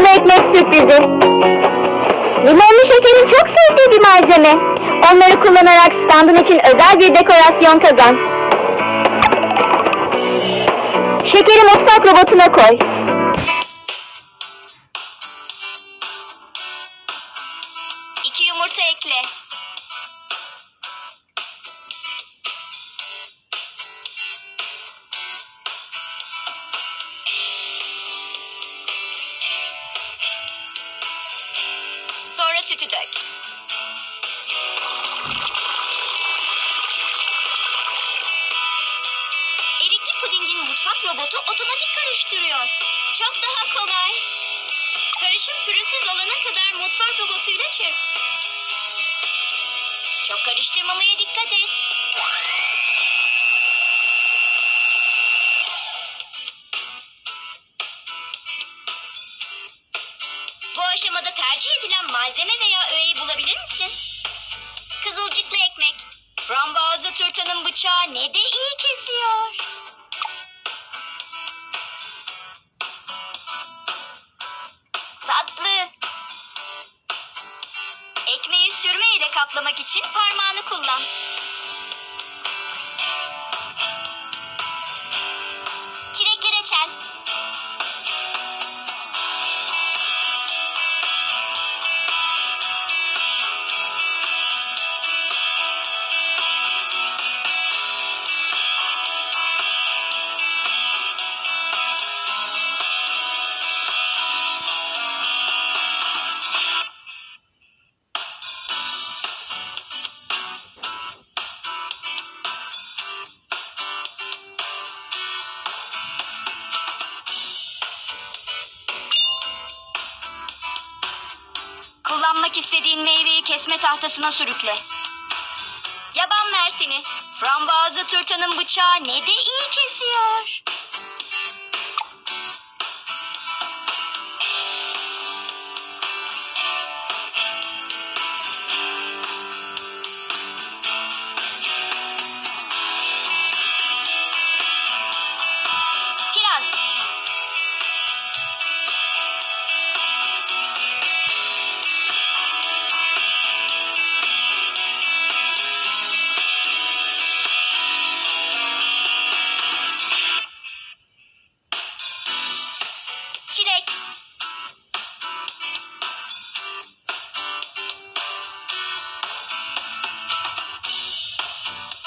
yumurtalı ekmek sürprizi. Limonlu şekerin çok sevdiği bir malzeme. Onları kullanarak standın için özel bir dekorasyon kazan. Şekeri mutfak robotuna koy. İki yumurta ekle. Sütü dök. Erikli pudingin mutfak robotu otomatik karıştırıyor. Çok daha kolay. Karışım pürüzsüz olana kadar mutfak robotuyla çırp. Çok karıştırmamaya dikkat et. Tercih edilen malzeme veya öğeyi bulabilir misin? Kızılcıklı ekmek. Frambuazlı turtanın bıçağı ne de iyi kesiyor. Tatlı. Ekmeği sürme ile kaplamak için parmağını kullan. Çilekli reçel. Kullanmak istediğin meyveyi kesme tahtasına sürükle. Yaban mersini. Frambuazlı turtanın bıçağı ne de iyi kesiyor.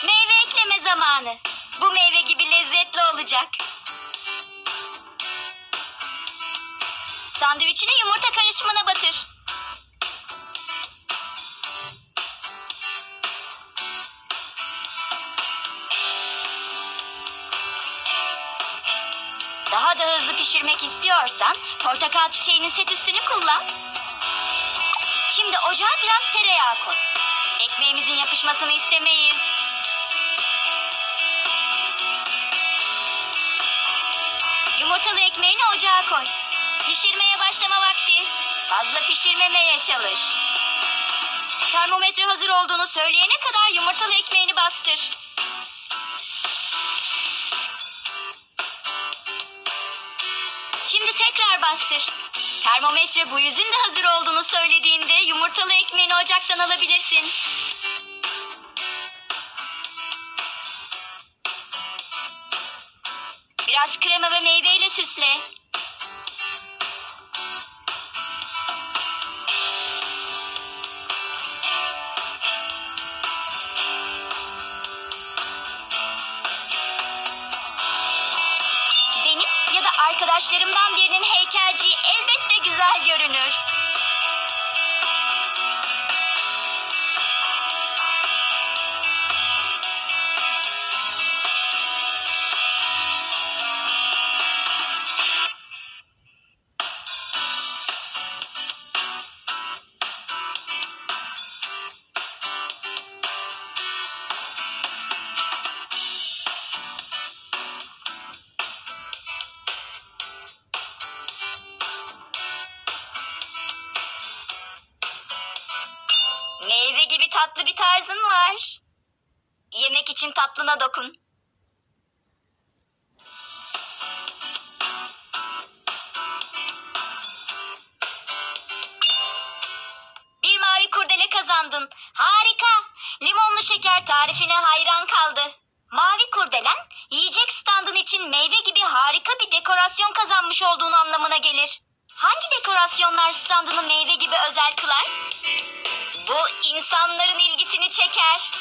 Meyve ekleme zamanı. Bu meyve gibi lezzetli olacak. Sandviçini yumurta karışımına batır. Daha da hızlı pişirmek istiyorsan portakal çiçeğinin set üstünü kullan. Şimdi ocağa biraz tereyağı koy. Ekmeğimizin yapışmasını istemeyiz. Yumurtalı ekmeğini ocağa koy. Pişirmeye başlama vakti. Fazla pişirmemeye çalış. Termometre hazır olduğunu söyleyene kadar yumurtalı ekmeğini bastır. Şimdi tekrar bastır. Termometre bu yüzün de hazır olduğunu söylediğinde yumurtalı ekmeğini ocaktan alabilirsin. Biraz krema ve meyveyle süsle. Arkadaşlarımdan birinin heykelciği elbette güzel görünür. Meyve gibi tatlı bir tarzın var. Yemek için tatlına dokun. Bir mavi kurdele kazandın. Harika. Limonlu şeker tarifine hayran kaldı. Mavi kurdelen yiyecek standın için meyve gibi harika bir dekorasyon kazanmış olduğun anlamına gelir. Hangi dekorasyonlar standını meyve gibi özel kılar? Bu insanların ilgisini çeker.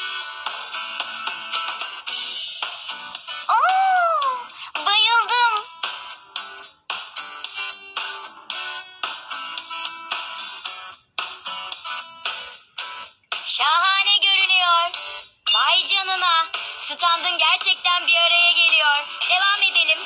Oo, bayıldım. Şahane görünüyor. Vay canına. Standın gerçekten bir araya geliyor. Devam edelim.